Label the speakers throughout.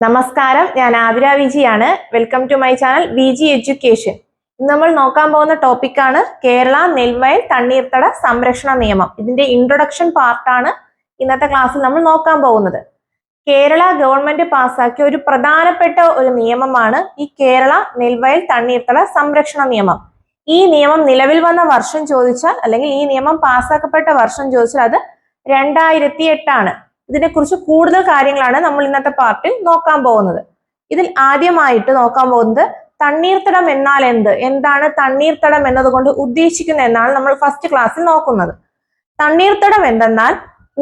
Speaker 1: നമസ്കാരം. ഞാൻ Athira വിജിയാണ്. Welcome to my channel V G education ഇന്ന് നമ്മൾ നോക്കാൻ പോകുന്ന ടോപ്പിക്കാണ് കേരള നെൽവയൽ തണ്ണീർത്തട സംരക്ഷണ നിയമം. ഇതിന്റെ ഇൻട്രൊഡക്ഷൻ പാർട്ടാണ് ഇന്നത്തെ ക്ലാസ്സിൽ നമ്മൾ നോക്കാൻ പോകുന്നത്. കേരള ഗവൺമെന്റ് പാസാക്കിയ ഒരു പ്രധാനപ്പെട്ട ഒരു നിയമമാണ് ഈ കേരള നെൽവയൽ തണ്ണീർത്തട സംരക്ഷണ നിയമം. ഈ നിയമം നിലവിൽ വന്ന വർഷം ചോദിച്ചാൽ അല്ലെങ്കിൽ ഈ നിയമം പാസ്സാക്കപ്പെട്ട വർഷം ചോദിച്ചാൽ അത് രണ്ടായിരത്തി എട്ടാണ് ഇതിനെക്കുറിച്ച് കൂടുതൽ കാര്യങ്ങളാണ് നമ്മൾ ഇന്നത്തെ പാർട്ടിൽ നോക്കാൻ പോകുന്നത്. ഇതിൽ ആദ്യമായിട്ട് നോക്കാൻ പോകുന്നത് തണ്ണീർത്തടം എന്നാൽ എന്ത്? എന്താണ് തണ്ണീർത്തടം എന്നതുകൊണ്ട് ഉദ്ദേശിക്കുന്നത് എന്നാണ് നമ്മൾ ഫസ്റ്റ് ക്ലാസ്സിൽ നോക്കുന്നത്. തണ്ണീർത്തടം എന്തെന്നാൽ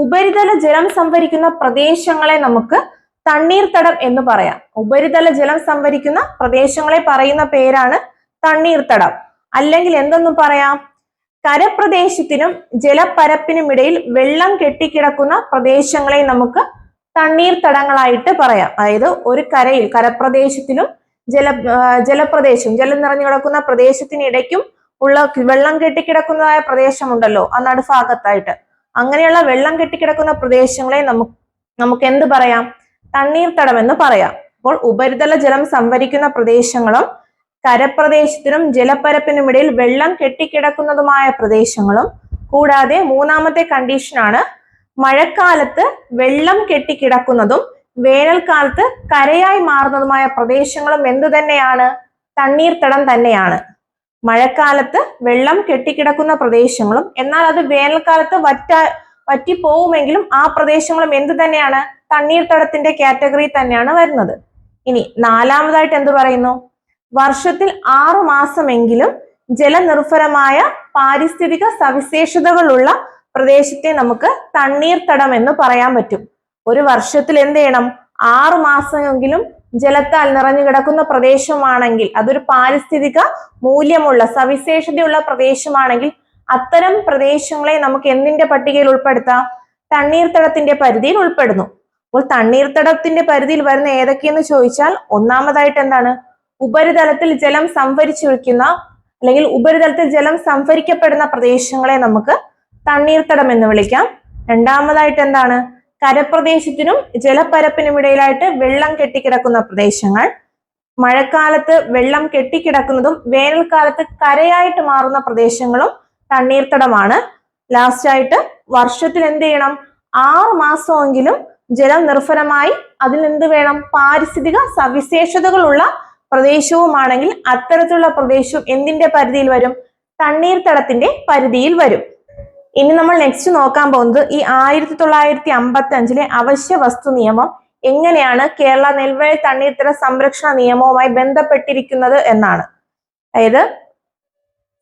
Speaker 1: ഉപരിതല ജലം സംഭരിക്കുന്ന പ്രദേശങ്ങളെ നമുക്ക് തണ്ണീർത്തടം എന്ന് പറയാം. ഉപരിതല ജലം സംഭരിക്കുന്ന പ്രദേശങ്ങളെ പറയുന്ന പേരാണ് തണ്ണീർത്തടം. അല്ലെങ്കിൽ എന്തെന്നും പറയാം? കരപ്രദേശത്തിനും ജലപ്പരപ്പിനും ഇടയിൽ വെള്ളം കെട്ടിക്കിടക്കുന്ന പ്രദേശങ്ങളെ നമുക്ക് തണ്ണീർത്തടങ്ങളായിട്ട് പറയാം. അതായത് ഒരു കരയിൽ കരപ്രദേശത്തിനും ജല ജലപ്രദേശം ജലം നിറഞ്ഞു കിടക്കുന്ന പ്രദേശത്തിനിടയ്ക്കും ഉള്ള വെള്ളം കെട്ടിക്കിടക്കുന്നതായ പ്രദേശമുണ്ടല്ലോ ആ നടുഭാഗത്തായിട്ട്. അങ്ങനെയുള്ള വെള്ളം കെട്ടിക്കിടക്കുന്ന പ്രദേശങ്ങളെ നമുക്ക് നമുക്ക് എന്ത് പറയാം? തണ്ണീർത്തടം എന്ന് പറയാം. അപ്പോൾ ഉപരിതല ജലം സംഭരിക്കുന്ന പ്രദേശങ്ങളും കരപ്രദേശത്തിനും ജലപ്പരപ്പിനും ഇടയിൽ വെള്ളം കെട്ടിക്കിടക്കുന്നതുമായ പ്രദേശങ്ങളും കൂടാതെ മൂന്നാമത്തെ കണ്ടീഷനാണ് മഴക്കാലത്ത് വെള്ളം കെട്ടിക്കിടക്കുന്നതും വേനൽക്കാലത്ത് കരയായി മാറുന്നതുമായ പ്രദേശങ്ങളും എന്തു തന്നെയാണ്? തണ്ണീർത്തടം തന്നെയാണ്. മഴക്കാലത്ത് വെള്ളം കെട്ടിക്കിടക്കുന്ന പ്രദേശങ്ങളും എന്നാൽ അത് വേനൽക്കാലത്ത് വറ്റ വറ്റിപ്പോവുമെങ്കിലും ആ പ്രദേശങ്ങളും എന്തു തന്നെയാണ്? തണ്ണീർത്തടത്തിന്റെ കാറ്റഗറി തന്നെയാണ് വരുന്നത്. ഇനി നാലാമതായിട്ട് എന്ത് പറയുന്നു? വർഷത്തിൽ ആറു മാസമെങ്കിലും ജലനിർഭരമായ പാരിസ്ഥിതിക സവിശേഷതകളുള്ള പ്രദേശത്തെ നമുക്ക് തണ്ണീർത്തടം എന്ന് പറയാൻ പറ്റും. ഒരു വർഷത്തിൽ എന്ത് ചെയ്യണം? ആറു മാസമെങ്കിലും ജലത്താൽ നിറഞ്ഞു കിടക്കുന്ന പ്രദേശമാണെങ്കിൽ അതൊരു പാരിസ്ഥിതിക മൂല്യമുള്ള സവിശേഷതയുള്ള പ്രദേശമാണെങ്കിൽ അത്തരം പ്രദേശങ്ങളെ നമുക്ക് എന്തിന്റെ പട്ടികയിൽ ഉൾപ്പെടുത്താം? തണ്ണീർത്തടത്തിന്റെ പരിധിയിൽ ഉൾപ്പെടുന്നു. അപ്പോൾ തണ്ണീർത്തടത്തിന്റെ പരിധിയിൽ വരുന്ന ഏതൊക്കെയെന്ന് ചോദിച്ചാൽ ഒന്നാമതായിട്ട് എന്താണ്? ഉപരിതലത്തിൽ ജലം സംഭരിച്ചിരിക്കുന്ന അല്ലെങ്കിൽ ഉപരിതലത്തിൽ ജലം സംഭരിക്കപ്പെടുന്ന പ്രദേശങ്ങളെ നമുക്ക് തണ്ണീർത്തടം എന്ന് വിളിക്കാം. രണ്ടാമതായിട്ട് എന്താണ്? കരപ്രദേശത്തിനും ജലപ്പരപ്പിനും ഇടയിലായിട്ട് വെള്ളം കെട്ടിക്കിടക്കുന്ന പ്രദേശങ്ങൾ. മഴക്കാലത്ത് വെള്ളം കെട്ടിക്കിടക്കുന്നതും വേനൽക്കാലത്ത് കരയായിട്ട് മാറുന്ന പ്രദേശങ്ങളും തണ്ണീർത്തടമാണ്. ലാസ്റ്റ് ആയിട്ട് വർഷത്തിൽ എന്ത് ചെയ്യണം? ആറ് മാസമെങ്കിലും ജലം നിർഭരമായി അതിൽ എന്ത് വേണം? പാരിസ്ഥിതിക സവിശേഷതകളുള്ള പ്രദേശവുമാണെങ്കിൽ അത്തരത്തിലുള്ള പ്രദേശവും എന്തിന്റെ പരിധിയിൽ വരും? തണ്ണീർത്തടത്തിന്റെ പരിധിയിൽ വരും. ഇനി നമ്മൾ നെക്സ്റ്റ് നോക്കാൻ പോകുന്നത് ഈ ആയിരത്തി തൊള്ളായിരത്തി അമ്പത്തി അഞ്ചിലെ അവശ്യ വസ്തു നിയമം എങ്ങനെയാണ് കേരള നെൽവയൽ തണ്ണീർത്തട സംരക്ഷണ നിയമവുമായി ബന്ധപ്പെട്ടിരിക്കുന്നത് എന്നാണ്. അതായത്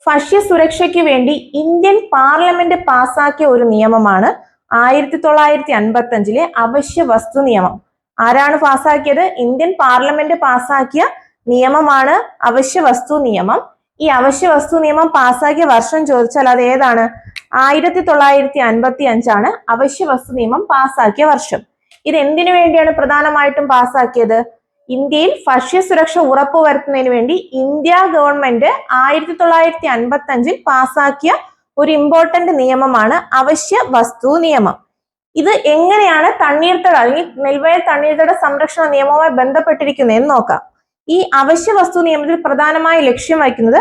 Speaker 1: ഭക്ഷ്യ സുരക്ഷയ്ക്ക് വേണ്ടി ഇന്ത്യൻ പാർലമെന്റ് പാസാക്കിയ ഒരു നിയമമാണ് ആയിരത്തി തൊള്ളായിരത്തി അൻപത്തി അഞ്ചിലെ അവശ്യ വസ്തു നിയമം. ആരാണ് പാസാക്കിയത്? ഇന്ത്യൻ പാർലമെന്റ് പാസാക്കിയ നിയമമാണ് അവശ്യ വസ്തു നിയമം. ഈ അവശ്യ വസ്തു നിയമം പാസ്സാക്കിയ വർഷം ചോദിച്ചാൽ അത് ഏതാണ്? ആയിരത്തി തൊള്ളായിരത്തി അൻപത്തി അഞ്ചാണ് അവശ്യ വസ്തു നിയമം പാസ്സാക്കിയ വർഷം. ഇത് എന്തിനു വേണ്ടിയാണ് പ്രധാനമായിട്ടും പാസ്സാക്കിയത്? ഇന്ത്യയിൽ ഭക്ഷ്യസുരക്ഷ ഉറപ്പുവരുത്തുന്നതിന് വേണ്ടി ഇന്ത്യ ഗവൺമെന്റ് ആയിരത്തി തൊള്ളായിരത്തി അൻപത്തി അഞ്ചിൽ പാസ്സാക്കിയ ഒരു ഇമ്പോർട്ടന്റ് നിയമമാണ് അവശ്യ വസ്തു നിയമം. ഇത് എങ്ങനെയാണ് തണ്ണീർത്തട അല്ലെങ്കിൽ നെൽവയൽ തണ്ണീർത്തട സംരക്ഷണ നിയമവുമായി ബന്ധപ്പെട്ടിരിക്കുന്നത് എന്ന് നോക്കാം. ഈ അവശ്യ വസ്തു നിയമത്തിൽ പ്രധാനമായ ലക്ഷ്യം വയ്ക്കുന്നത്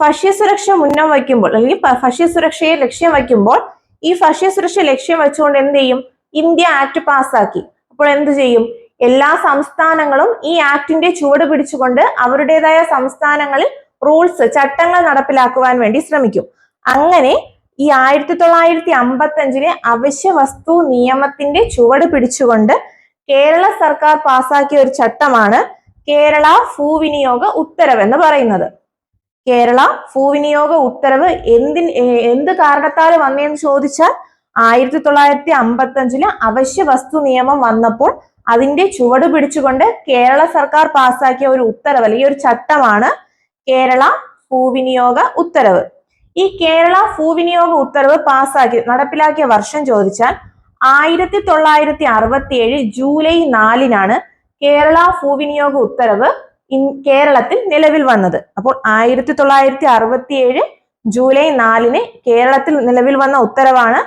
Speaker 1: ഭക്ഷ്യ സുരക്ഷ മുന്നം വയ്ക്കുമ്പോൾ അല്ലെങ്കിൽ ഭക്ഷ്യ സുരക്ഷയെ ലക്ഷ്യം വയ്ക്കുമ്പോൾ ഈ ഭക്ഷ്യ സുരക്ഷ ലക്ഷ്യം വെച്ചുകൊണ്ട് എന്ത് ചെയ്യും? ഇന്ത്യ ആക്ട് പാസ്സാക്കി. അപ്പോൾ എന്ത് ചെയ്യും? എല്ലാ സംസ്ഥാനങ്ങളും ഈ ആക്ടിന്റെ ചുവട് പിടിച്ചുകൊണ്ട് അവരുടേതായ സംസ്ഥാനങ്ങളിൽ റൂൾസ് ചട്ടങ്ങൾ നടപ്പിലാക്കുവാൻ വേണ്ടി ശ്രമിക്കും. അങ്ങനെ ഈ ആയിരത്തി തൊള്ളായിരത്തി അമ്പത്തി അഞ്ചിലെ അവശ്യ വസ്തു നിയമത്തിന്റെ ചുവട് പിടിച്ചുകൊണ്ട് കേരള സർക്കാർ പാസാക്കിയ ഒരു ചട്ടമാണ് കേരള ഭൂവിനിയോഗ ഉത്തരവ് എന്ന് പറയുന്നത്. കേരള ഭൂവിനിയോഗ ഉത്തരവ് എന്തിൻ എന്ത് കാരണത്താൽ വന്നതെന്ന് ചോദിച്ചാൽ ആയിരത്തി തൊള്ളായിരത്തി അമ്പത്തി അഞ്ചിൽ അവശ്യ വസ്തു നിയമം വന്നപ്പോൾ അതിന്റെ ചുവട് പിടിച്ചുകൊണ്ട് കേരള സർക്കാർ പാസാക്കിയ ഒരു ഉത്തരവ് അല്ലെങ്കിൽ ഒരു ചട്ടമാണ് കേരള ഭൂവിനിയോഗ ഉത്തരവ്. ഈ കേരള ഭൂവിനിയോഗ ഉത്തരവ് പാസാക്കി നടപ്പിലാക്കിയ വർഷം ചോദിച്ചാൽ ആയിരത്തി തൊള്ളായിരത്തി അറുപത്തി ഏഴ് ജൂലൈ നാലിനാണ് കേരള ഭൂവിനിയോഗ ഉത്തരവ് കേരളത്തിൽ നിലവിൽ വന്നത്. അപ്പോൾ ആയിരത്തി തൊള്ളായിരത്തി അറുപത്തി ഏഴ് ജൂലൈ നാലിന് കേരളത്തിൽ നിലവിൽ വന്ന ഉത്തരവാണ്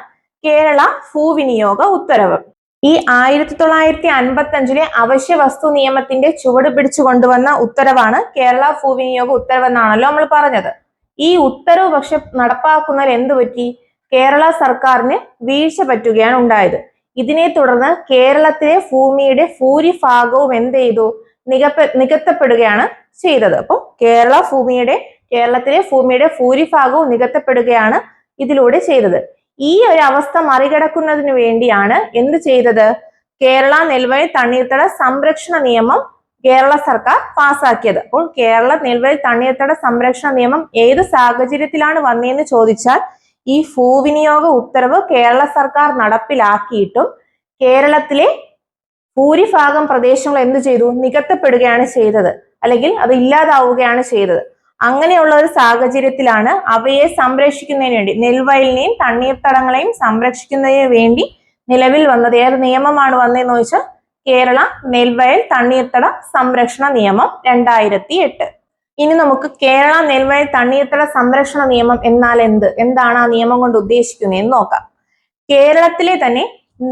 Speaker 1: കേരള ഭൂവിനിയോഗ ഉത്തരവ്. ഈ ആയിരത്തി തൊള്ളായിരത്തി അൻപത്തി അഞ്ചിലെ അവശ്യ വസ്തു നിയമത്തിന്റെ ചുവട് പിടിച്ചു കൊണ്ടുവന്ന ഉത്തരവാണ് കേരള ഭൂവിനിയോഗ ഉത്തരവെന്നാണല്ലോ നമ്മൾ പറഞ്ഞത്. ഈ ഉത്തരവ് പക്ഷെ നടപ്പാക്കുന്നതിൽ എന്ത് പറ്റി? കേരള സർക്കാരിന് വീഴ്ച പറ്റുകയാണ് ഉണ്ടായത്. ഇതിനെ തുടർന്ന് കേരളത്തിലെ ഭൂമിയുടെ ഭൂരിഭാഗവും എന്ത് ചെയ്തു? നികപ്പ നികത്തപ്പെടുകയാണ് ചെയ്തത്. അപ്പോൾ കേരള ഭൂമിയുടെ കേരളത്തിലെ ഭൂമിയുടെ ഭൂരിഭാഗവും നികത്തപ്പെടുകയാണ് ഇതിലൂടെ ചെയ്തത്. ഈ ഒരു അവസ്ഥ മറികടക്കുന്നതിന് വേണ്ടിയാണ് എന്ത് ചെയ്തത്? കേരള നെൽവയൽ തണ്ണീർത്തട സംരക്ഷണ നിയമം കേരള സർക്കാർ പാസാക്കിയത്. അപ്പോൾ കേരള നെൽവയൽ തണ്ണീർത്തട സംരക്ഷണ നിയമം ഏത് സാഹചര്യത്തിലാണ് വന്നതെന്ന് ചോദിച്ചാൽ ഈ ഭൂവിനിയോഗ ഉത്തരവ് കേരള സർക്കാർ നടപ്പിലാക്കിയിട്ടും കേരളത്തിലെ ഭൂരിഭാഗം പ്രദേശങ്ങൾ എന്ത് ചെയ്തു? നികത്തപ്പെടുകയാണ് ചെയ്തത്. അല്ലെങ്കിൽ അത് ഇല്ലാതാവുകയാണ് ചെയ്തത്. അങ്ങനെയുള്ള ഒരു സാഹചര്യത്തിലാണ് അവയെ സംരക്ഷിക്കുന്നതിന് വേണ്ടി നെൽവയലിനെയും തണ്ണീർത്തടങ്ങളെയും സംരക്ഷിക്കുന്നതിന് വേണ്ടി നിലവിൽ വന്നത്. ഏത് നിയമമാണ് വന്നതെന്ന് ചോദിച്ചാൽ കേരള നെൽവയൽ തണ്ണീർത്തട സംരക്ഷണ നിയമം രണ്ടായിരത്തി എട്ട്. ഇനി നമുക്ക് കേരള നെൽവയൽ തണ്ണീർത്തട സംരക്ഷണ നിയമം എന്നാൽ എന്ത്? എന്താണ് ആ നിയമം കൊണ്ട് ഉദ്ദേശിക്കുന്നത് എന്ന് നോക്കാം. കേരളത്തിലെ തന്നെ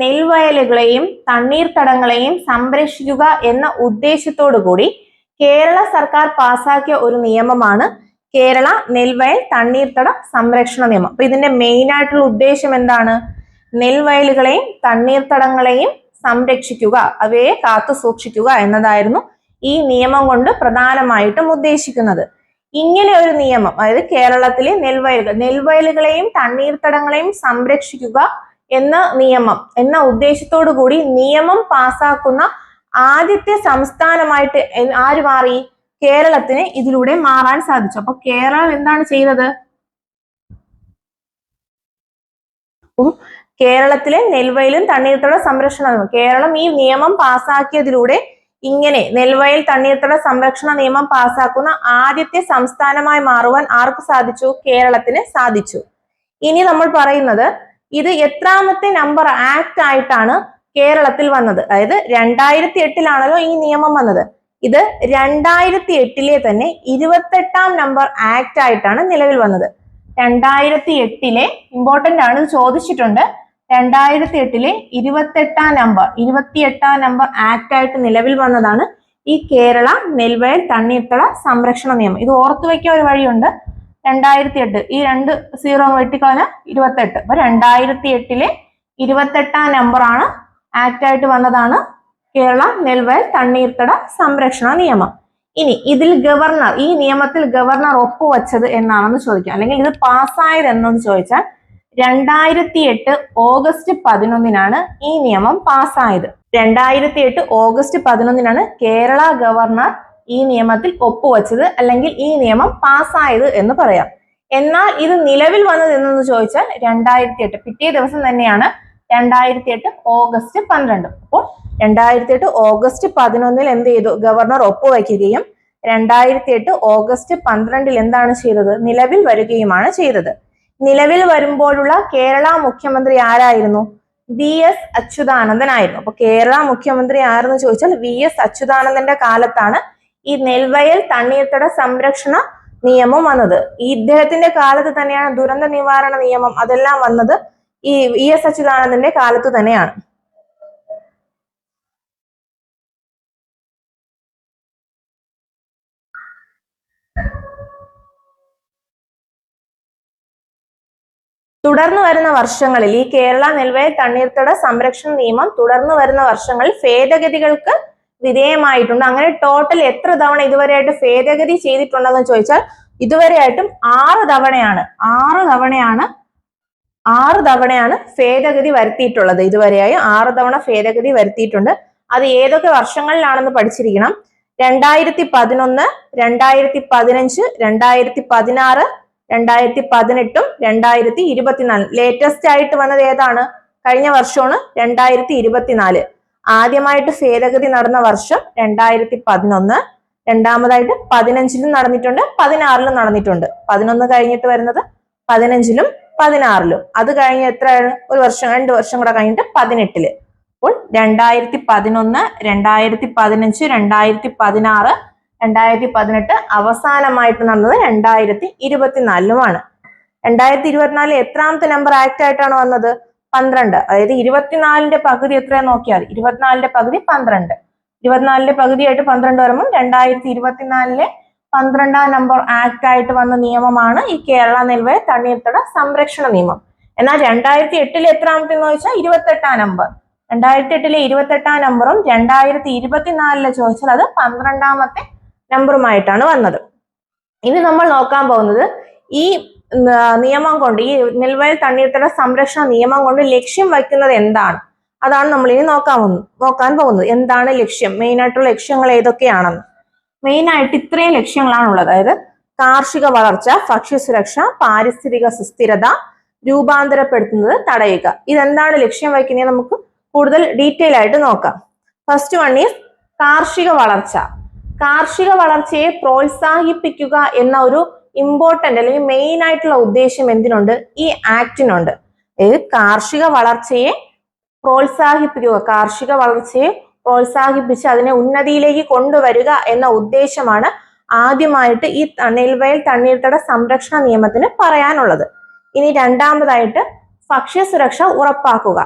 Speaker 1: നെൽവയലുകളെയും തണ്ണീർത്തടങ്ങളെയും സംരക്ഷിക്കുക എന്ന ഉദ്ദേശത്തോടു കൂടി കേരള സർക്കാർ പാസാക്കിയ ഒരു നിയമമാണ് കേരള നെൽവയൽ തണ്ണീർത്തട സംരക്ഷണ നിയമം. അപ്പൊ ഇതിന്റെ മെയിൻ ആയിട്ടുള്ള ഉദ്ദേശം എന്താണ്? നെൽവയലുകളെയും തണ്ണീർത്തടങ്ങളെയും സംരക്ഷിക്കുക അവയെ കാത്തു സൂക്ഷിക്കുക എന്നതായിരുന്നു ഈ നിയമം കൊണ്ട് പ്രധാനമായിട്ടും ഉദ്ദേശിക്കുന്നത്. ഇങ്ങനെ ഒരു നിയമം അതായത് കേരളത്തിലെ നെൽവയലുകൾ നെൽവയലുകളെയും തണ്ണീർത്തടങ്ങളെയും സംരക്ഷിക്കുക എന്ന നിയമം എന്ന ഉദ്ദേശത്തോടു കൂടി നിയമം പാസാക്കുന്ന ആദ്യത്തെ സംസ്ഥാനമായിട്ട് ആര് മാറി? കേരളത്തിന് ഇതിലൂടെ മാറാൻ സാധിച്ചു. അപ്പൊ കേരളം എന്താണ് ചെയ്തത്? കേരളത്തിലെ നെൽവയലും തണ്ണീർത്തട സംരക്ഷണ. കേരളം ഈ നിയമം പാസാക്കിയതിലൂടെ ഇങ്ങനെ നെൽവയൽ തണ്ണീർത്തട സംരക്ഷണ നിയമം പാസാക്കുന്ന ആദ്യത്തെ സംസ്ഥാനമായി മാറുവാൻ ആർക്ക് സാധിച്ചു? കേരളത്തിന് സാധിച്ചു. ഇനി നമ്മൾ പറയുന്നത് ഇത് എത്രാമത്തെ നമ്പർ ആക്ട് ആയിട്ടാണ് കേരളത്തിൽ വന്നത്. അതായത് രണ്ടായിരത്തി എട്ടിലാണല്ലോ ഈ നിയമം വന്നത്. ഇത് രണ്ടായിരത്തി എട്ടിലെ തന്നെ ഇരുപത്തെട്ടാം നമ്പർ ആക്ട് ആയിട്ടാണ് നിലവിൽ വന്നത്. രണ്ടായിരത്തി എട്ടിലെ ഇമ്പോർട്ടന്റ് ആണ് ചോദിച്ചിട്ടുണ്ട്. രണ്ടായിരത്തി എട്ടിലെ ഇരുപത്തെട്ടാം നമ്പർ ഇരുപത്തിയെട്ടാം നമ്പർ ആക്ട് ആയിട്ട് നിലവിൽ വന്നതാണ് ഈ കേരള നെൽവയൽ തണ്ണീർത്തട സംരക്ഷണ നിയമം. ഇത് ഓർത്തു വയ്ക്കാൻ ഒരു വഴിയുണ്ട്. രണ്ടായിരത്തി എട്ട് ഈ രണ്ട് സീറോ വെട്ടിക്കളഞ്ഞ ഇരുപത്തെട്ട്. അപ്പൊ രണ്ടായിരത്തി എട്ടിലെ ഇരുപത്തെട്ടാം നമ്പറാണ് ആക്ട് ആയിട്ട് വന്നതാണ് കേരള നെൽവയൽ തണ്ണീർത്തട സംരക്ഷണ നിയമം. ഇനി ഇതിൽ ഗവർണർ ഈ നിയമത്തിൽ ഗവർണർ ഒപ്പുവച്ചത് എന്നാണെന്ന് ചോദിക്കാം. അല്ലെങ്കിൽ ഇത് പാസ്സായത് എന്നൊന്ന് ചോദിച്ചാൽ രണ്ടായിരത്തി എട്ട് ഓഗസ്റ്റ് പതിനൊന്നിനാണ് ഈ നിയമം പാസ്സായത്. രണ്ടായിരത്തി എട്ട് ഓഗസ്റ്റ് പതിനൊന്നിനാണ് കേരള ഗവർണർ ഈ നിയമത്തിൽ ഒപ്പുവെച്ചത് അല്ലെങ്കിൽ ഈ നിയമം പാസ്സായത് എന്ന് പറയാം. എന്നാൽ ഇത് നിലവിൽ വന്നത് എന്നു ചോദിച്ചാൽ രണ്ടായിരത്തി എട്ട് പിറ്റേ ദിവസം തന്നെയാണ് രണ്ടായിരത്തി എട്ട് ഓഗസ്റ്റ് പന്ത്രണ്ട്. അപ്പോൾ രണ്ടായിരത്തി എട്ട് ഓഗസ്റ്റ് പതിനൊന്നിൽ എന്ത് ചെയ്തു? ഗവർണർ ഒപ്പുവയ്ക്കുകയും രണ്ടായിരത്തി എട്ട് ഓഗസ്റ്റ് പന്ത്രണ്ടിൽ എന്താണ് ചെയ്തത്? നിലവിൽ വരികയുമാണ് ചെയ്തത്. നിലവിൽ വരുമ്പോഴുള്ള കേരള മുഖ്യമന്ത്രി ആരായിരുന്നു? വി എസ് അച്യുതാനന്ദൻ ആയിരുന്നു അപ്പൊ കേരള മുഖ്യമന്ത്രി ആരെന്ന് ചോദിച്ചാൽ വി എസ് അച്യുതാനന്ദന്റെ കാലത്താണ് ഈ നെൽവയൽ തണ്ണീർത്തട സംരക്ഷണ നിയമം വന്നത്. ഈ ഇദ്ദേഹത്തിന്റെ കാലത്ത് തന്നെയാണ് ദുരന്ത നിവാരണ നിയമം അതെല്ലാം വന്നത്. ഈ വി എസ് അച്യുതാനന്ദന്റെ കാലത്ത് തന്നെയാണ്. തുടർന്ന് വരുന്ന വർഷങ്ങളിൽ ഈ കേരള നെൽവയൽ തണ്ണീർത്തട സംരക്ഷണ നിയമം തുടർന്നു വരുന്ന വർഷങ്ങളിൽ ഭേദഗതികൾക്ക് വിധേയമായിട്ടുണ്ട്. അങ്ങനെ ടോട്ടൽ എത്ര തവണ ഇതുവരെയായിട്ട് ഭേദഗതി ചെയ്തിട്ടുണ്ടെന്ന് ചോദിച്ചാൽ ഇതുവരെയായിട്ടും ആറ് തവണയാണ് ആറ് തവണയാണ് ആറ് തവണയാണ് ഭേദഗതി വരുത്തിയിട്ടുള്ളത്. ഇതുവരെയായി ആറ് തവണ ഭേദഗതി വരുത്തിയിട്ടുണ്ട്. അത് ഏതൊക്കെ വർഷങ്ങളിലാണെന്ന് പഠിച്ചിരിക്കണം. രണ്ടായിരത്തി പതിനൊന്ന് രണ്ടായിരത്തി പതിനഞ്ച് രണ്ടായിരത്തി പതിനാറ് രണ്ടായിരത്തി പതിനെട്ടും രണ്ടായിരത്തി ഇരുപത്തിനാല് ലേറ്റസ്റ്റ് ആയിട്ട് വന്നത് ഏതാണ്? കഴിഞ്ഞ വർഷമാണ് രണ്ടായിരത്തി ഇരുപത്തിനാല് ആദ്യമായിട്ട് ഭേദഗതി നടന്ന വർഷം രണ്ടായിരത്തി പതിനൊന്ന് രണ്ടാമതായിട്ട് പതിനഞ്ചിലും നടന്നിട്ടുണ്ട് പതിനാറിലും നടന്നിട്ടുണ്ട്. പതിനൊന്ന് കഴിഞ്ഞിട്ട് വരുന്നത് പതിനഞ്ചിലും പതിനാറിലും. അത് കഴിഞ്ഞ് എത്രയാണ്? ഒരു വർഷം രണ്ട് വർഷം കൂടെ കഴിഞ്ഞിട്ട് പതിനെട്ടിൽ. അപ്പോൾ രണ്ടായിരത്തി പതിനൊന്ന് രണ്ടായിരത്തി പതിനഞ്ച് രണ്ടായിരത്തി പതിനാറ് രണ്ടായിരത്തി പതിനെട്ട് അവസാനമായിട്ട് നടന്നത് രണ്ടായിരത്തി ഇരുപത്തിനാലിലുമാണ് രണ്ടായിരത്തി ഇരുപത്തിനാലിൽ എത്രാമത്തെ നമ്പർ ആക്ട് ആയിട്ടാണ് വന്നത്? പന്ത്രണ്ട്. അതായത് ഇരുപത്തിനാലിന്റെ പകുതി എത്രയാ നോക്കിയാൽ ഇരുപത്തിനാലിന്റെ പകുതി പന്ത്രണ്ട്. ഇരുപത്തിനാലിന്റെ പകുതിയായിട്ട് പന്ത്രണ്ട് വരുമ്പോൾ രണ്ടായിരത്തി ഇരുപത്തിനാലിലെ പന്ത്രണ്ടാം നമ്പർ ആക്ട് ആയിട്ട് വന്ന നിയമമാണ് ഈ കേരള നെൽവയ തണ്ണീർത്തട സംരക്ഷണ നിയമം. എന്നാൽ രണ്ടായിരത്തി എട്ടിലെ എത്രാമത്തെ എന്ന് ചോദിച്ചാൽ ഇരുപത്തെട്ടാം നമ്പർ രണ്ടായിരത്തി എട്ടിലെ ഇരുപത്തെട്ടാം നമ്പറും രണ്ടായിരത്തി ഇരുപത്തിനാലിലെ ചോദിച്ചാൽ അത് പന്ത്രണ്ടാമത്തെ നമ്പറുമായിട്ടാണ് വന്നത്. ഇനി നമ്മൾ നോക്കാൻ പോകുന്നത് ഈ നിയമം കൊണ്ട് ഈ നെൽവയൽ തണ്ണീർത്തട സംരക്ഷണ നിയമം കൊണ്ട് ലക്ഷ്യം വയ്ക്കുന്നത് എന്താണ്? അതാണ് നമ്മൾ ഇനി നോക്കാൻ നോക്കാൻ പോകുന്നത്. എന്താണ് ലക്ഷ്യം? മെയിൻ ആയിട്ടുള്ള ലക്ഷ്യങ്ങൾ ഏതൊക്കെയാണെന്ന്. മെയിൻ ആയിട്ട് ഇത്രയും ലക്ഷ്യങ്ങളാണ് ഉള്ളത്. അതായത് കാർഷിക വളർച്ച ഭക്ഷ്യസുരക്ഷ പാരിസ്ഥിതിക സുസ്ഥിരത രൂപാന്തരപ്പെടുത്തുന്നത് തടയുക. ഇതെന്താണ് ലക്ഷ്യം വയ്ക്കുന്നത്? നമുക്ക് കൂടുതൽ ഡീറ്റെയിൽ ആയിട്ട് നോക്കാം. ഫസ്റ്റ് വൺ ഈസ് കാർഷിക വളർച്ച. കാർഷിക വളർച്ചയെ പ്രോത്സാഹിപ്പിക്കുക എന്ന ഒരു ഇമ്പോർട്ടന്റ് അല്ലെങ്കിൽ മെയിൻ ആയിട്ടുള്ള ഉദ്ദേശം എന്തിനുണ്ട്? ഈ ആക്ടിനുണ്ട് അതായത് കാർഷിക വളർച്ചയെ പ്രോത്സാഹിപ്പിക്കുക കാർഷിക വളർച്ചയെ പ്രോത്സാഹിപ്പിച്ച് അതിനെ ഉന്നതിയിലേക്ക് കൊണ്ടുവരിക എന്ന ഉദ്ദേശമാണ് ആദ്യമായിട്ട് ഈ നെൽവയൽ തണ്ണീർത്തട സംരക്ഷണ നിയമത്തിന് പറയാനുള്ളത്. ഇനി രണ്ടാമതായിട്ട് ഭക്ഷ്യസുരക്ഷ ഉറപ്പാക്കുക.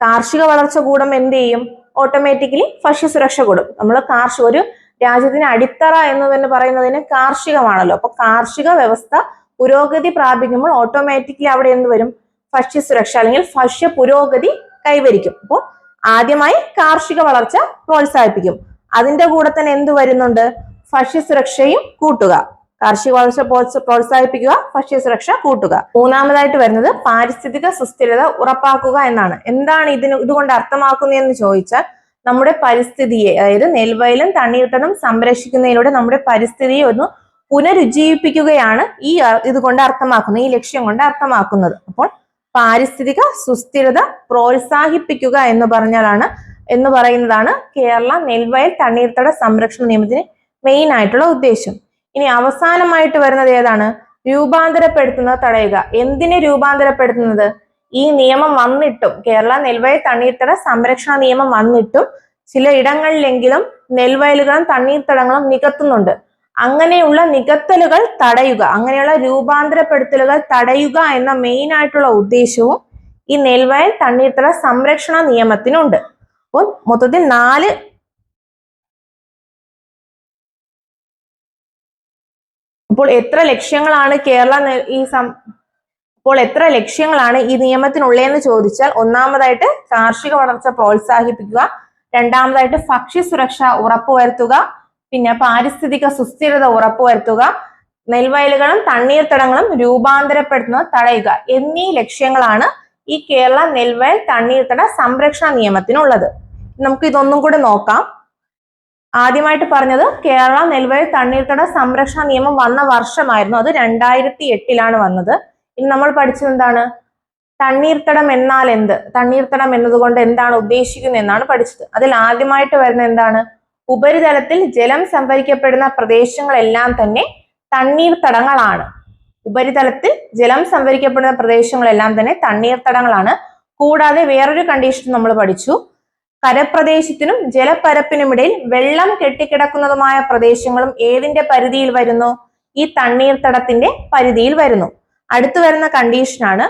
Speaker 1: കാർഷിക വളർച്ച കൂടും എന്ത് ചെയ്യും? ഓട്ടോമാറ്റിക്കലി ഭക്ഷ്യസുരക്ഷ കൂടും. നമ്മൾ കാർഷിക ഒരു രാജ്യത്തിന് അടിത്തറ എന്ന് തന്നെ പറയുന്നതിന് കാർഷികമാണല്ലോ. അപ്പൊ കാർഷിക വ്യവസ്ഥ പുരോഗതി പ്രാപിക്കുമ്പോൾ ഓട്ടോമാറ്റിക്കലി അവിടെ എന്ത് വരും? ഭക്ഷ്യ സുരക്ഷ അല്ലെങ്കിൽ ഭക്ഷ്യ പുരോഗതി കൈവരിക്കും. അപ്പോൾ ആദ്യമായി കാർഷിക വളർച്ച പ്രോത്സാഹിപ്പിക്കും. അതിന്റെ കൂടെ തന്നെ എന്ത് വരുന്നുണ്ട്? ഭക്ഷ്യ സുരക്ഷയും കൂട്ടുക. കാർഷിക വളർച്ച പ്രോത്സാഹിപ്പിക്കുക പ്രോത്സാഹിപ്പിക്കുക ഭക്ഷ്യസുരക്ഷ കൂട്ടുക. മൂന്നാമതായിട്ട് വരുന്നത് പാരിസ്ഥിതിക സുസ്ഥിരത ഉറപ്പാക്കുക എന്നാണ്. എന്താണ് ഇതിന് ഇതുകൊണ്ട് അർത്ഥമാക്കുന്നതെന്ന് ചോദിച്ചാൽ നമ്മുടെ പരിസ്ഥിതിയെ അതായത് നെൽവയലും തണ്ണീർത്തടം സംരക്ഷിക്കുന്നതിലൂടെ നമ്മുടെ പരിസ്ഥിതിയെ ഒന്ന് പുനരുജ്ജീവിപ്പിക്കുകയാണ് ഈ ഇതുകൊണ്ട് അർത്ഥമാക്കുന്നത് ഈ ലക്ഷ്യം കൊണ്ട് അർത്ഥമാക്കുന്നത്. അപ്പോൾ പാരിസ്ഥിതിക സുസ്ഥിരത പ്രോത്സാഹിപ്പിക്കുക എന്ന് പറഞ്ഞാലാണ് എന്ന് പറയുന്നതാണ് കേരള നെൽവയൽ തണ്ണീർത്തട സംരക്ഷണ നിയമത്തിന് മെയിൻ ആയിട്ടുള്ള ഉദ്ദേശം. ഇനി അവസാനമായിട്ട് വരുന്നത് ഏതാണ്? രൂപാന്തരപ്പെടുത്തുന്നത് തടയുക. എന്തിനെ രൂപാന്തരപ്പെടുത്തുന്നത്? ഈ നിയമം വന്നിട്ടും കേരള നെൽവയൽ തണ്ണീർത്തട സംരക്ഷണ നിയമം വന്നിട്ടും ചില ഇടങ്ങളിലെങ്കിലും നെൽവയലുകളും തണ്ണീർത്തടങ്ങളും നികത്തുന്നുണ്ട്. അങ്ങനെയുള്ള നികത്തലുകൾ തടയുക അങ്ങനെയുള്ള രൂപാന്തരപ്പെടുത്തലുകൾ തടയുക എന്ന മെയിൻ ആയിട്ടുള്ള ഉദ്ദേശവും ഈ നെൽവയൽ തണ്ണീർത്തട സംരക്ഷണ നിയമത്തിനുണ്ട്. അപ്പോൾ മൊത്തത്തിൽ നാല് അപ്പോൾ എത്ര ലക്ഷ്യങ്ങളാണ് കേരള ഈ അപ്പോൾ എത്ര ലക്ഷ്യങ്ങളാണ് ഈ നിയമത്തിനുള്ളതെന്ന് ചോദിച്ചാൽ ഒന്നാമതായിട്ട് കാർഷിക വളർച്ച പ്രോത്സാഹിപ്പിക്കുക രണ്ടാമതായിട്ട് ഭക്ഷ്യസുരക്ഷ ഉറപ്പുവരുത്തുക പിന്നെ പാരിസ്ഥിതിക സുസ്ഥിരത ഉറപ്പുവരുത്തുക നെൽവയലുകളും തണ്ണീർത്തടങ്ങളും രൂപാന്തരപ്പെടുത്തുന്നത് തടയുക എന്നീ ലക്ഷ്യങ്ങളാണ് ഈ കേരള നെൽവയൽ തണ്ണീർത്തട സംരക്ഷണ നിയമത്തിനുള്ളത്. നമുക്ക് ഇതൊന്നും കൂടെ നോക്കാം. ആദ്യമായിട്ട് പറഞ്ഞത് കേരള നെൽവയൽ തണ്ണീർത്തട സംരക്ഷണ നിയമം വന്ന വർഷമായിരുന്നു. അത് രണ്ടായിരത്തി എട്ടിലാണ് വന്നത്. ഇനി നമ്മൾ പഠിച്ചത് എന്താണ്? തണ്ണീർത്തടം എന്നാൽ എന്ത്? തണ്ണീർത്തടം എന്നതുകൊണ്ട് എന്താണ് ഉദ്ദേശിക്കുന്നത് എന്നാണ് പഠിച്ചത്. അതിൽ ആദ്യമായിട്ട് വരുന്ന എന്താണ്? ഉപരിതലത്തിൽ ജലം സംഭരിക്കപ്പെടുന്ന പ്രദേശങ്ങളെല്ലാം തന്നെ തണ്ണീർത്തടങ്ങളാണ്. ഉപരിതലത്തിൽ ജലം സംഭരിക്കപ്പെടുന്ന പ്രദേശങ്ങളെല്ലാം തന്നെ തണ്ണീർത്തടങ്ങളാണ്. കൂടാതെ വേറൊരു കണ്ടീഷൻ നമ്മൾ പഠിച്ചു. കരപ്രദേശത്തിനും ജലപ്പരപ്പിനുമിടയിൽ വെള്ളം കെട്ടിക്കിടക്കുന്നതുമായ പ്രദേശങ്ങളും ഏതിന്റെ പരിധിയിൽ വരുന്നു? ഈ തണ്ണീർത്തടത്തിന്റെ പരിധിയിൽ വരുന്നു. അടുത്തു വരുന്ന കണ്ടീഷനാണ്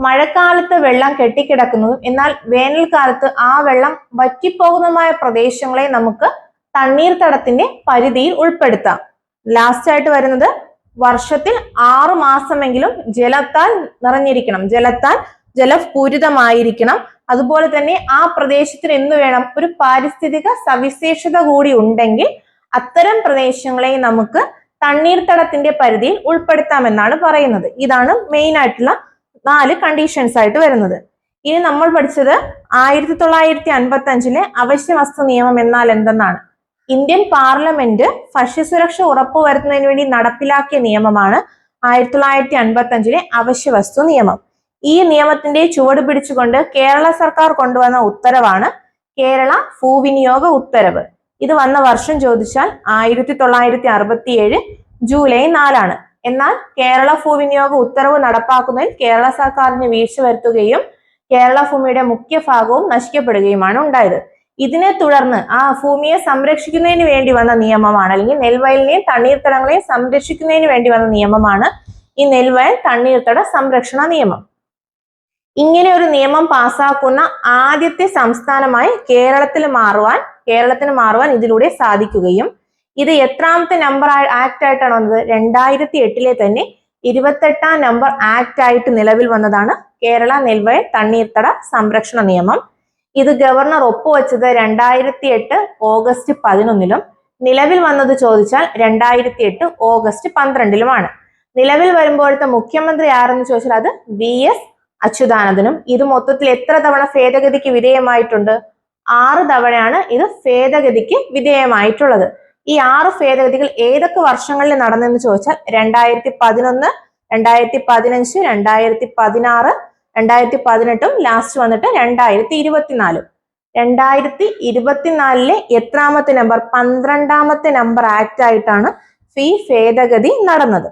Speaker 1: മഴക്കാലത്ത് വെള്ളം കെട്ടിക്കിടക്കുന്നതും. എന്നാൽ വേനൽക്കാലത്ത് ആ വെള്ളം വറ്റിപ്പോകുന്നതുമായ പ്രദേശങ്ങളെ നമുക്ക് തണ്ണീർത്തടത്തിന്റെ പരിധിയിൽ ഉൾപ്പെടുത്താം. ലാസ്റ്റ് ആയിട്ട് വരുന്നത് വർഷത്തിൽ ആറു മാസമെങ്കിലും ജലത്താൽ നിറഞ്ഞിരിക്കണം. ജലത്താൽ ജലപൂരിതമായിരിക്കണം. അതുപോലെ തന്നെ ആ പ്രദേശത്തിന് എന്ന് വേണം? ഒരു പാരിസ്ഥിതിക സവിശേഷത കൂടി ഉണ്ടെങ്കിൽ അത്തരം പ്രദേശങ്ങളെ നമുക്ക് തണ്ണീർത്തടത്തിന്റെ പരിധിയിൽ ഉൾപ്പെടുത്താമെന്നാണ് പറയുന്നത്. ഇതാണ് മെയിൻ ആയിട്ടുള്ള നാല് കണ്ടീഷൻസ് ആയിട്ട് വരുന്നത്. ഇനി നമ്മൾ പഠിച്ചത് ആയിരത്തി തൊള്ളായിരത്തി അൻപത്തി അഞ്ചിലെ അവശ്യ വസ്തു നിയമം എന്നാൽ എന്തെന്നാണ്? ഇന്ത്യൻ പാർലമെന്റ് ഭക്ഷ്യസുരക്ഷ ഉറപ്പുവരുത്തുന്നതിന് വേണ്ടി നടപ്പിലാക്കിയ നിയമമാണ് ആയിരത്തി തൊള്ളായിരത്തി അൻപത്തി അഞ്ചിലെ അവശ്യ വസ്തു നിയമം. ഈ നിയമത്തിന്റെ ചുവട് പിടിച്ചുകൊണ്ട് കേരള സർക്കാർ കൊണ്ടുവന്ന ഉത്തരവാണ് കേരള ഭൂവിനിയോഗ ഉത്തരവ്. ഇത് വന്ന വർഷം ചോദിച്ചാൽ ആയിരത്തി തൊള്ളായിരത്തി അറുപത്തി ഏഴ് ജൂലൈ നാലാണ്. എന്നാൽ കേരള ഭൂവിനിയോഗ ഉത്തരവ് നടപ്പാക്കുന്നതിൽ കേരള സർക്കാരിന് വീഴ്ച വരുത്തുകയും കേരള ഭൂമിയുടെ മുഖ്യ ഭാഗവും നശിക്കപ്പെടുകയുമാണ് ഉണ്ടായത്. ഇതിനെ തുടർന്ന് ആ ഭൂമിയെ സംരക്ഷിക്കുന്നതിന് വേണ്ടി വന്ന നിയമമാണ് അല്ലെങ്കിൽ നെൽവയലിനെയും തണ്ണീർത്തടങ്ങളെയും സംരക്ഷിക്കുന്നതിന് വേണ്ടി വന്ന നിയമമാണ് ഈ നെൽവയൽ തണ്ണീർത്തട സംരക്ഷണ നിയമം. ഇങ്ങനെ ഒരു നിയമം പാസ്സാക്കുന്ന ആദ്യത്തെ സംസ്ഥാനമായി കേരളത്തിൽ മാറുവാൻ കേരളത്തിന് മാറുവാൻ ഇതിലൂടെ സാധിക്കുകയും ഇത് എത്രാമത്തെ നമ്പർ ആക്ട് ആയിട്ടാണ് വന്നത്? രണ്ടായിരത്തി എട്ടിലെ തന്നെ ഇരുപത്തെട്ടാം നമ്പർ ആക്ട് ആയിട്ട് നിലവിൽ വന്നതാണ് കേരള നെൽവയൽ തണ്ണീർത്തട സംരക്ഷണ നിയമം. ഇത് ഗവർണർ ഒപ്പുവെച്ചത് രണ്ടായിരത്തി എട്ട് ഓഗസ്റ്റ് പതിനൊന്നിലും നിലവിൽ വന്നത് ചോദിച്ചാൽ രണ്ടായിരത്തി എട്ട് ഓഗസ്റ്റ് പന്ത്രണ്ടിലുമാണ്. നിലവിൽ വരുമ്പോഴത്തെ മുഖ്യമന്ത്രി ആരെന്ന് ചോദിച്ചാൽ അത് വി എസ് അച്യുതാനന്ദനും ഇത് മൊത്തത്തിൽ എത്ര തവണ ഭേദഗതിക്ക് വിധേയമായിട്ടുണ്ട്? ആറ് തവണയാണ് ഇത് ഭേദഗതിക്ക് വിധേയമായിട്ടുള്ളത്. ഈ ആറ് ഭേദഗതികൾ ഏതൊക്കെ വർഷങ്ങളിൽ നടന്നെന്ന് ചോദിച്ചാൽ രണ്ടായിരത്തി പതിനൊന്ന് രണ്ടായിരത്തി പതിനഞ്ച് രണ്ടായിരത്തി പതിനാറ് രണ്ടായിരത്തി പതിനെട്ടും ലാസ്റ്റ് വന്നിട്ട് രണ്ടായിരത്തി ഇരുപത്തിനാലും രണ്ടായിരത്തി ഇരുപത്തിനാലിലെ എത്രാമത്തെ നമ്പർ പന്ത്രണ്ടാമത്തെ നമ്പർ ആക്ട് ആയിട്ടാണ് ഫീ ഭേദഗതി നടന്നത്.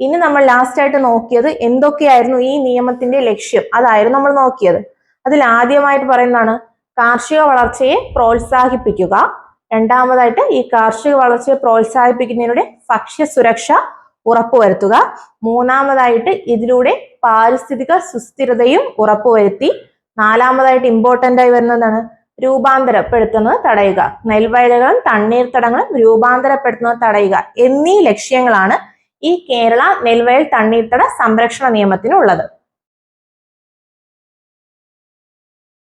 Speaker 1: ഇനി നമ്മൾ ലാസ്റ്റ് ആയിട്ട് നോക്കിയത് എന്തൊക്കെയായിരുന്നു ഈ നിയമത്തിന്റെ ലക്ഷ്യം? അതായിരുന്നു നമ്മൾ നോക്കിയത്. അതിൽ ആദ്യമായിട്ട് പറയുന്നതാണ് കാർഷിക വളർച്ചയെ പ്രോത്സാഹിപ്പിക്കുക. രണ്ടാമതായിട്ട് ഈ കാർഷിക വളർച്ചയെ പ്രോത്സാഹിപ്പിക്കുന്നതിലൂടെ ഭക്ഷ്യസുരക്ഷ ഉറപ്പുവരുത്തുക. മൂന്നാമതായിട്ട് ഇതിലൂടെ പാരിസ്ഥിതിക സുസ്ഥിരതയും ഉറപ്പുവരുത്തി. നാലാമതായിട്ട് ഇമ്പോർട്ടന്റ് ആയി വരുന്നതാണ് രൂപാന്തരപ്പെടുത്തുന്നത് തടയുക. നെൽവയലുകളും തണ്ണീർത്തടങ്ങളും രൂപാന്തരപ്പെടുത്തുന്നത് തടയുക എന്നീ ലക്ഷ്യങ്ങളാണ് ഈ കേരള നെൽവയൽ തണ്ണീർത്തട സംരക്ഷണ നിയമത്തിനുള്ളത്.